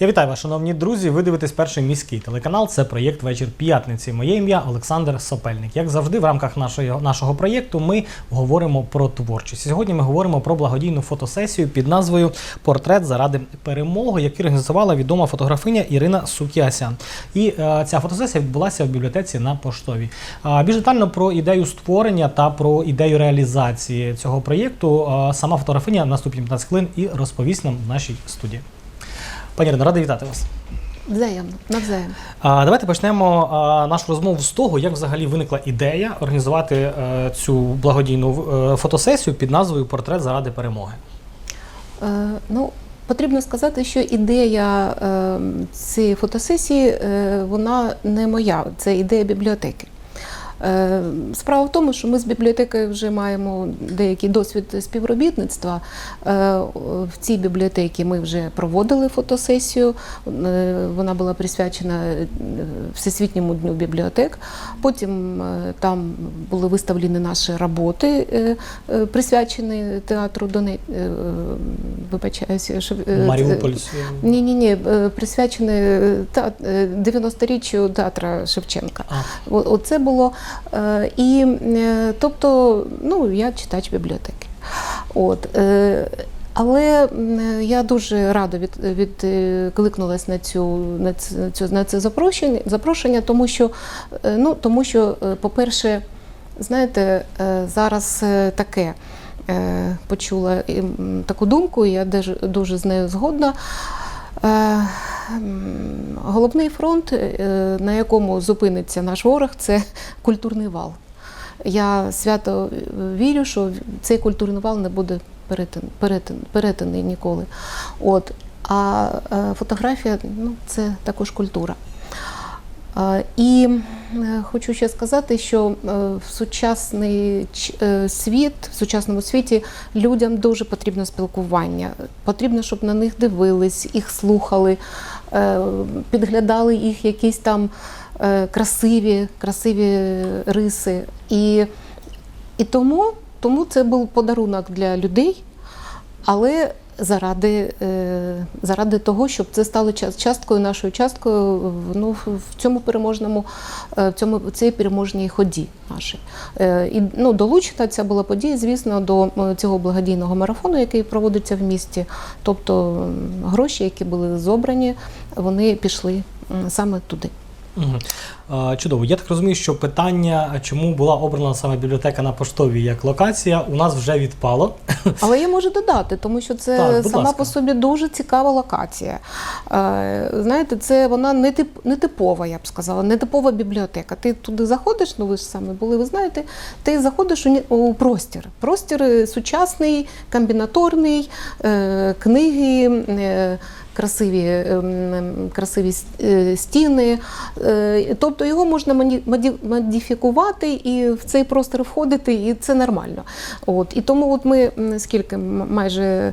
Я вітаю вас, шановні друзі. Ви дивитесь перший міський телеканал. Це проєкт Вечір п'ятниці. Моє ім'я Олександр Сопельник. Як завжди, в рамках нашого, нашого проєкту ми говоримо про творчість. Сьогодні ми говоримо про благодійну фотосесію під назвою Портрет заради перемоги, яку організувала відома фотографиня Ірина Сукіасян. І е, ця фотосесія відбулася в бібліотеці на поштовій. А більш детально про ідею створення та про ідею реалізації цього проєкту е, сама фотографиня наступні 15 хвилин і розповість нам в нашій студії. Пані Ірино, радий вітати вас. Взаємно, навзаєм. А, давайте почнемо а, нашу розмову з того, як взагалі виникла ідея організувати е, цю благодійну е, фотосесію під назвою Портрет заради перемоги. Е, ну, потрібно сказати, що ідея е, цієї фотосесії е, вона не моя, це ідея бібліотеки. Е, Справа в тому, що ми з бібліотекою вже маємо деякий досвід співробітництва. Е, В цій бібліотеці ми вже проводили фотосесію. Е, Вона була присвячена Всесвітньому дню бібліотек. Потім там були виставлені наші роботи, присвячені театру Доне... е, Вибачаюся, що Маріуполь. ні, ні, ні, е, 90-річчю театра Шевченка. А, Оце було. Е, І е, тобто, ну, я читач бібліотеки. От. е, Але я дуже радо від, відкликнулася на цю на цю на це запрошення, запрошення, тому що, ну, тому що, по-перше, знаєте, зараз таке. Почула таку думку, і я дуже з нею згодна. Е, Головний фронт, е, на якому зупиниться наш ворог, це культурний вал. Я свято вірю, що цей культурний вал не буде перетин, перетин, перетиний ніколи. От. А е, фотографія ну, це також культура. І е, хочу ще сказати, що е, в сучасний е, світ, в сучасному світі людям дуже потрібно спілкування. Потрібно, щоб на них дивились, їх слухали, підглядали їх якісь там красиві, красиві риси. І, і тому, тому це був подарунок для людей, але заради, е, заради того, щоб це стало час- часткою нашою часткою ну, в цьому переможному, е, в цьому в цій переможній ході нашій. Е, І ну, долучена ця була подія, звісно, до цього благодійного марафону, який проводиться в місті. Тобто гроші, які були зобрані, вони пішли саме туди. Чудово. Я так розумію, що питання, чому була обрана саме бібліотека на поштовій як локація, у нас вже відпало. Але я можу додати, тому що це Так, сама ласка. по собі дуже цікава локація. Е, знаєте, це вона не тип, не типова, я б сказала, не типова бібліотека. Ти туди заходиш, ну ви ж самі були, ви знаєте, ти заходиш у, у простір. Простір е, сучасний, комбінаторний, е, книги. Красиві, ем, красиві е, стіни, Е, тобто його можна модифікувати і в цей простір входити, і це нормально. От і тому, от ми скільки майже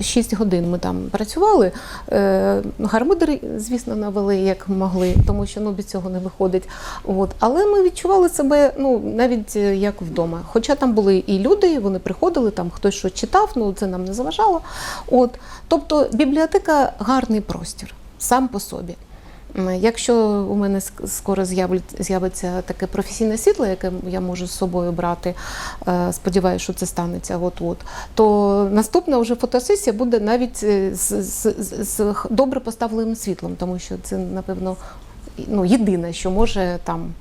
6 годин ми там працювали. Е, Гармидери, звісно, навели як могли, тому що ну без цього не виходить. От але ми відчували себе ну навіть як вдома. Хоча там були і люди, вони приходили, там хтось щось читав, ну це нам не заважало. От тобто бібліотека гарний простір сам по собі. Якщо у мене скоро з'явиться таке професійне світло, яке я можу з собою брати, е, сподіваюся, що це станеться от-от, то наступна вже фотосесія буде навіть е, з, з, з, добре поставленим світлом, тому що це, напевно, ну, єдине, що може там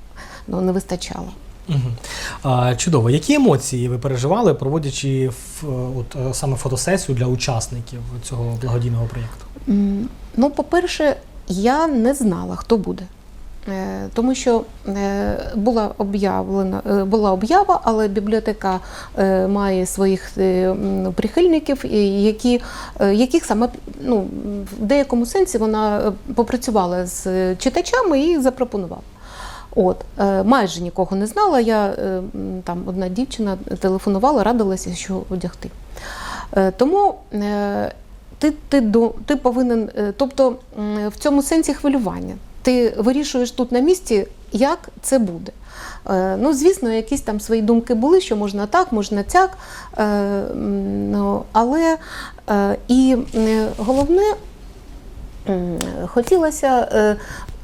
ну, не вистачало. Чудово. Які емоції ви переживали, проводячи ф- от, е, саме фотосесію для учасників цього благодійного проєкту? Ну, по-перше, я не знала, хто буде. Е, Тому що е, була об'явлена е, була об'ява, але бібліотека е, має своїх е, прихильників, які, е, яких саме ну, в деякому сенсі вона е, попрацювала з е, читачами і запропонувала. От, е, майже нікого не знала. Я е, там одна дівчина телефонувала, радилася, що одягти. Е, Тому ти, ти, ти повинен, тобто в цьому сенсі хвилювання. Ти вирішуєш тут на місці, як це буде. Ну, звісно, якісь там свої думки були, що можна так, можна цяк. Ну, Але і головне, хотілося,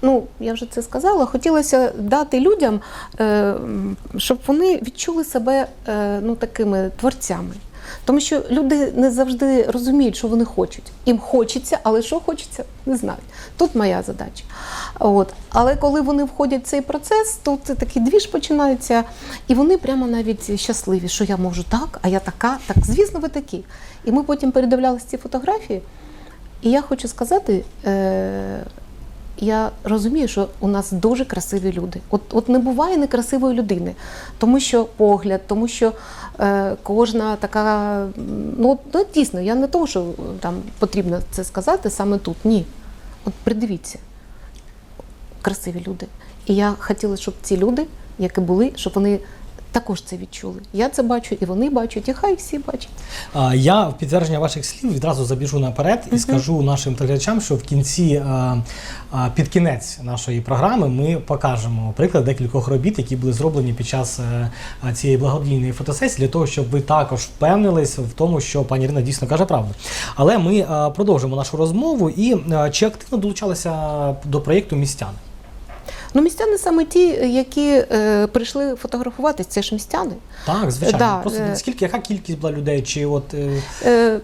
ну я вже це сказала, хотілося дати людям, е, щоб вони відчули себе е, ну, такими творцями. Тому що люди не завжди розуміють, що вони хочуть. Їм хочеться, але що хочеться, не знають. Тут моя задача. От. Але коли вони входять в цей процес, то це такий двіж починається, і вони прямо навіть щасливі, що я можу так, а я така, так, звісно, ви такі. І ми потім передивлялися ці фотографії. І я хочу сказати, е, я розумію, що у нас дуже красиві люди. От, от не буває некрасивої людини, тому що погляд, тому що е, кожна така. Ну, от, ну дійсно, я не того, що е, там потрібно це сказати саме тут. Ні. От придивіться, красиві люди. І я хотіла, щоб ці люди, які були, щоб вони також це відчули. Я це бачу, і вони бачать, і хай всі бачать. А, Я в підтвердження ваших слів відразу забіжу наперед і скажу нашим телеглядачам, що в кінці а, а, під кінець нашої програми ми покажемо приклад декількох робіт, які були зроблені під час е, а, цієї благодійної фотосесії, для того, щоб ви також впевнились в тому, що пані Ірина дійсно каже правду. Але ми а, продовжимо нашу розмову і а, чи активно долучалися до проєкту містяни? Ну, містяни саме ті, які е, прийшли фотографуватись, це ж містяни. Так, звичайно. Да, Просто е. скільки яка кількість була людей? Чи от е, Е,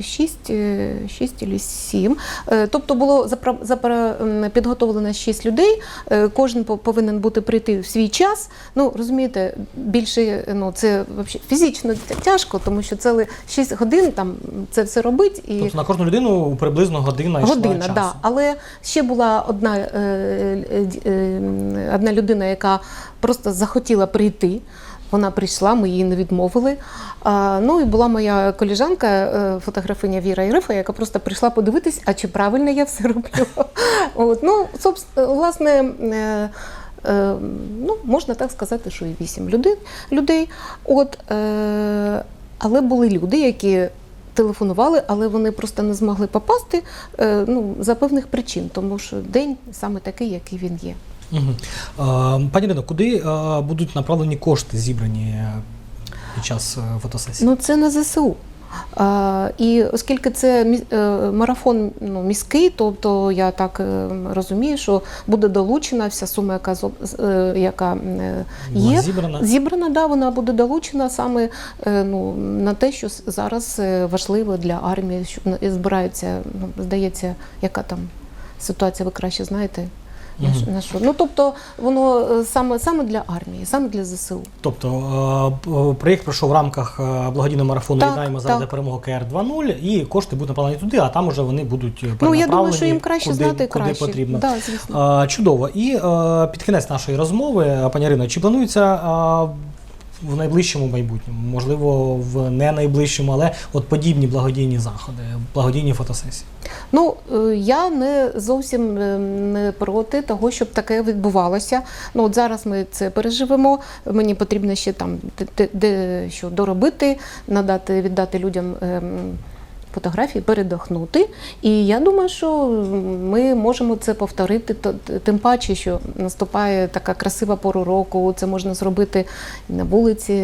Шість, е, шість або сім. Е, Тобто було запра- запра- підготовлено шість людей. Е, Кожен повинен бути прийти в свій час. Ну розумієте, більше ну це вообще фізично тяжко, тому що це 6 годин там це все робить і тобто на кожну людину приблизно година йшла година, да. Але ще була одна, одна людина, яка просто захотіла прийти. Вона прийшла, ми її не відмовили. Ну і була моя коліжанка, е, фотографиня Віра Ірифа, яка просто прийшла подивитись, а чи правильно я все роблю. От, ну, власне, е, е, ну, можна так сказати, що і вісім людей. От, е, але були люди, які телефонували, але вони просто не змогли попасти е, ну, за певних причин, тому що день саме такий, який він є. Угу. Пані Ірино, куди будуть направлені кошти, зібрані е, під час е, фотосесії? Ну, це на ЗСУ. І оскільки це е, марафон ну, міський, тобто я так е, розумію, що буде долучена вся сума, яка, е, яка є. зібрана? Зібрана, да, вона буде долучена саме ну, на те, що зараз важливо для армії, що на- збирається, ну, здається, яка там ситуація, ви краще знаєте. На що-? Ну, тобто воно е, саме, саме для армії, саме для ЗСУ. Тобто е, проєкт пройшов в рамках е, благодійного марафону Так, «Єднаємо заради перемоги КР 2.0» і кошти будуть направлені туди, а там уже вони будуть Ну, я думаю, що їм краще куди, знати куди краще. потрібно. Да, звісно. Е, Чудово. І е, під кінець нашої розмови, е, пані Ірино, чи планується е, в найближчому майбутньому, можливо, в не найближчому, але от подібні благодійні заходи, благодійні фотосесії? Ну, е, я не зовсім е, не проти того, щоб таке відбувалося. Ну, от зараз ми це переживемо. Мені потрібно ще там де, де- що доробити, надати, віддати людям. ем, Фотографії передохнути, і я думаю, що ми можемо це повторити. Тим паче, що наступає така красива пора року. Це можна зробити на вулиці,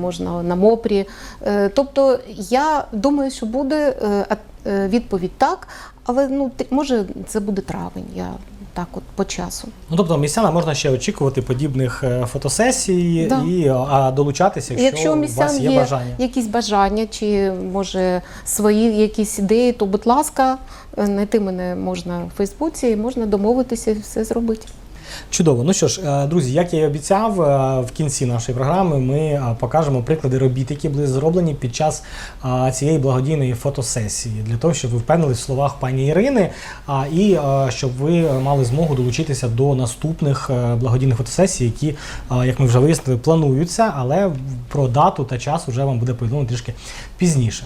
можна на мопрі. Е, Тобто, я думаю, що буде е, е, відповідь так, але ну може це буде травень. Я так, от по часу. Ну, тобто містяна можна ще очікувати подібних е, фотосесій Да. і а, долучатися, якщо, Якщо у вас є, є бажання. якісь бажання, чи може свої якісь ідеї, то будь ласка, е, знайти мене можна в Фейсбуці, можна домовитися і все зробити. Чудово. Ну що ж, е, друзі, як я і обіцяв, е, в кінці нашої програми ми е, покажемо приклади робіт, які були зроблені під час цієї благодійної фотосесії, для того, щоб ви впевнились в словах пані Ірини, і щоб ви мали змогу долучитися до наступних благодійних фотосесій, які, як ми вже вияснили, плануються, але про дату та час вже вам буде повідомлено трішки пізніше.